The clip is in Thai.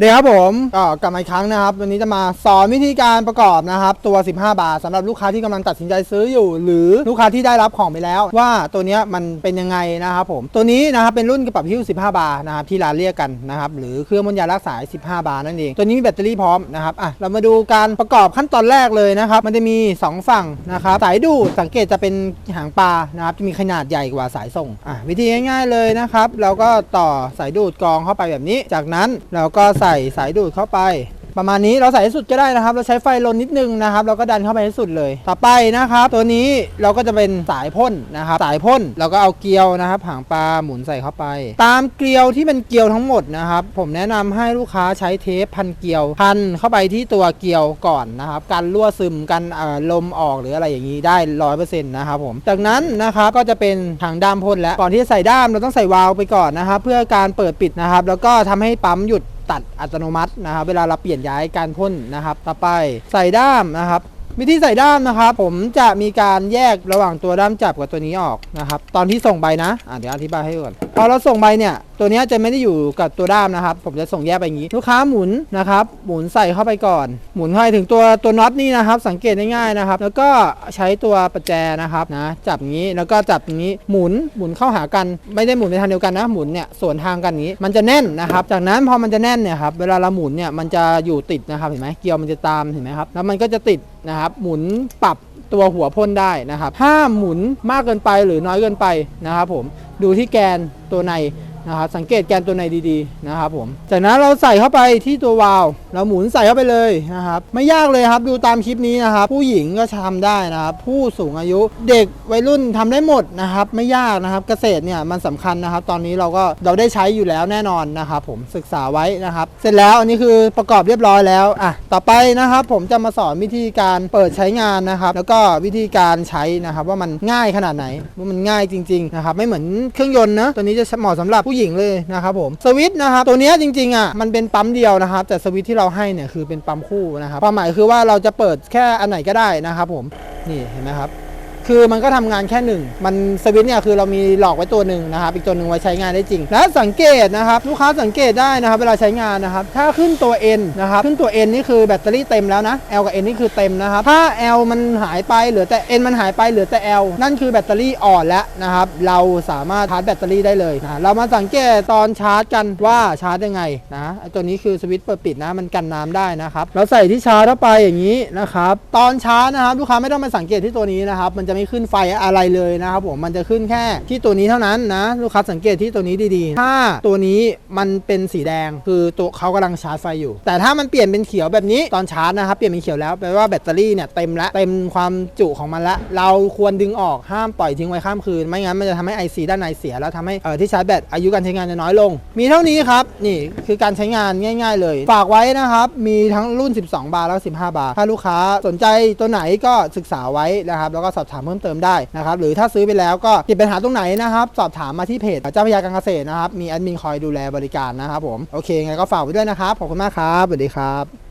เดี๋ยวครับผมก็กลับมาอีกครั้งนะครับวันนี้จะมาสอนวิธีการประกอบนะครับตัว 15 บาทสำหรับลูกค้าที่กำลังตัดสินใจซื้ออยู่ หรือลูกค้าที่ได้รับของไปแล้ว ว่าตัวนี้มันเป็นยังไงนะครับผมตัวนี้นะครับเป็นรุ่นกระป๋าหิ้ว 15 บาทนะครับที่ร้านเรียกกันนะครับหรือเครื่องบรรยารักษา15 บาทนั่นเองตัวนี้มีแบตเตอรี่พร้อมนะครับอะเรามาดูการประกอบขั้นตอนแรกเลยนะครับมันจะมี 2 ฝั่งนะครับสายดูดสังเกตจะเป็นหางปลานะครับจะมีขนาดใหญ่กว่าสายส่งอะวิธีง่าย ๆเลยนะครับเราก็ต่อสายดูดกรองเข้าไปแบบนี้ จากนั้นเราก็ใส่สายดูดเข้าไป ประมาณนี้เราใส่ให้สุดก็ได้นะครับ เราใช้ไฟลนนิดนึงนะครับเราก็ดันเข้าไปให้สุดเลย ต่อไปนะครับ ตัวนี้เราก็จะเป็นสายพ่นนะครับ สายพ่นเราก็เอาเกลียวนะครับหางปลาหมุนใส่เข้าไป ตามเกลียวที่เป็นเกลียวทั้งหมดนะครับ ผมแนะนำให้ลูกค้าใช้เทปพันเกลียวพันเข้าไปที่ตัวเกลียวก่อนนะครับการรั่วซึมกันลมออกหรืออะไรอย่างนี้ได้ร้อยเปอร์เซ็นต์นะครับผมจากนั้นนะครับก็จะเป็นถังด้ามพ่นแล้วก่อนที่จะใส่ด้ามเราต้องใส่วาล์วไปก่อนนะครับเพื่อการเปิดปิดนะครับ แล้วก็ทำให้ปั๊มหยุด ตัดอัตโนมัตินะครับ เวลาเราเปลี่ยนย้ายการพ่นนะครับ ต่อไปใส่ด้ามนะครับวิธีใส่ด้ามนะครับ ผมจะมีการแยกระหว่างตัวด้ามจับกับตัวนี้ออกนะครับ ตอนที่ส่งใบนะอะเดี๋ยวอธิบายให้ก่อนพอเราส่งใบเนี่ย ตัวนี้จะไม่ได้อยู่กับตัวด้ามนะครับ ผมจะส่งแยกไปอย่างนี้ ลูกค้าหมุนนะครับ หมุนใส่เข้าไปก่อน หมุนเข้าไปถึงตัวตัวน็อตนี่นะครับ สังเกตง่ายๆนะครับ แล้วก็ใช้ตัวประแจนะครับนะ จับงนี้ แล้วก็จับงนี้ หมุน หมุนเข้าหากัน ไม่ได้หมุนในทางเดียวกันนะ หมุนเนี่ยสวนทางกันอย่างนี้ มันจะแน่นนะครับ จากนั้นพอมันจะแน่นเนี่ยครับ เวลาเราหมุนเนี่ย มันจะอยู่ติดนะครับ เห็นไหมเกลียวมันจะตาม เห็นไหมครับ แล้วมันก็จะติดนะครับ หมุนปรับ ตัวหัวพ่นได้นะครับห้ามหมุนมากเกินไปหรือน้อยเกินไปนะครับผมดูที่แกนตัวใน นะครับสังเกตแกนตัวในดีๆนะครับผมจากนั้นเราใส่เข้าไปที่ตัววาล์วเราหมุนใส่เข้าไปเลยนะครับไม่ยากเลยครับดูตามคลิปนี้นะครับ ผู้หญิงก็ทำได้นะครับ ผู้สูงอายุเด็กวัยรุ่นทำได้หมดนะครับ ไม่ยากนะครับเกษตรเนี่ยมันสำคัญนะครับ ตอนนี้เราก็เราได้ใช้อยู่แล้วแน่นอนนะครับ ผมศึกษาไว้นะครับ เสร็จแล้วอันนี้คือประกอบเรียบร้อยแล้วอะต่อไปนะครับ ผมจะมาสอนวิธีการเปิดใช้งานนะครับ แล้วก็วิธีการใช้นะครับ ว่ามันง่ายขนาดไหนว่ามันง่ายจริง ๆนะครับ ไม่เหมือนเครื่องยนต์นะตัวนี้จะเหมาะสำหรับผู้หญิงเลยนะครับผมสวิตช์นะครับตัวนี้จริงๆอะมันเป็นปั๊มเดียวนะครับ แต่สวิตช์ที่เราให้เนี่ยคือเป็นปั๊มคู่นะครับความหมายคือว่าเราจะเปิดแค่อันไหนก็ได้นะครับผมนี่เห็นไหมครับ คือมันก็ทำงานแค่หนึ่งมันสวิตช์เนี่ยคือเรามีหลอกไว้ตัวหนึ่งนะครับอีกตัวหนึ่งไว้ใช้งานได้จริง และสังเกตนะครับลูกค้าสังเกตได้นะครับเวลาใช้งานนะครับถ้าขึ้นตัว N นะครับขึ้นตัว N นี่คือแบตเตอรี่เต็มแล้วนะ L กับ N นี่คือเต็มนะครับถ้า L มันหายไปเหลือแต่ N มันหายไปเหลือแต่ L นั่นคือแบตเตอรี่อ่อนแล้วนะครับเราสามารถชาร์จแบตเตอรี่ได้เลยนะเรามาสังเกตตอนชาร์จกันว่าชาร์จยังไงนะตัวนี้คือสวิตช์เปิดปิดนะมันกันน้ำได้นะครับเราใส่ที่ชาร์จเข้าไปอย่างนี้นะครับตอนชาร์จนะครับลูกค้าไม่ต้องมาสังเกตที่ตัวนี้นะครับมันจะไม่ขึ้นไฟอะไรเลยนะครับผมมันจะขึ้นแค่ที่ตัวนี้เท่านั้นนะลูกค้าสังเกตที่ตัวนี้ดีๆ ถ้าตัวนี้มันเป็นสีแดงคือตัวเขากำลังชาร์จไฟอยู่ แต่ถ้ามันเปลี่ยนเป็นเขียวแบบนี้ตอนชาร์จนะครับเปลี่ยนเป็นเขียวแล้วแปลว่าแบตเตอรี่เนี่ยเต็มล้วเต็มความจุของมันล้วเราควรดึงออกห้ามปล่อยทิ้งไว้ข้ามคืน ไม่งั้นมันจะทำให้ IC ด้านในเสีย แล้วทำให้เอ่อที่ชาร์จแบตอายุการใช้งานจะน้อยลง มีเท่านี้ครับนี่คือการใช้งานง่าย ๆ เลย ฝากไว้นะครับมีทั้งรุ่น 12 บาทแล้วก็15 บาทถ้าลูกค้าสนใจตัวไหนก็ศึกษาไว้นะครับแล้วก็สอบถามเพิ่มเติมได้นะครับหรือถ้าซื้อไปแล้วก็ติดปัญหาตรงไหนนะครับ สอบถามมาที่เพจเจ้าพยาการเกษตรนะครับมีแอดมินคอยดูแลบริการนะครับผมโอเคไงก็ฝากไว้ด้วยนะครับขอบคุณมากครับสวัสดีครับ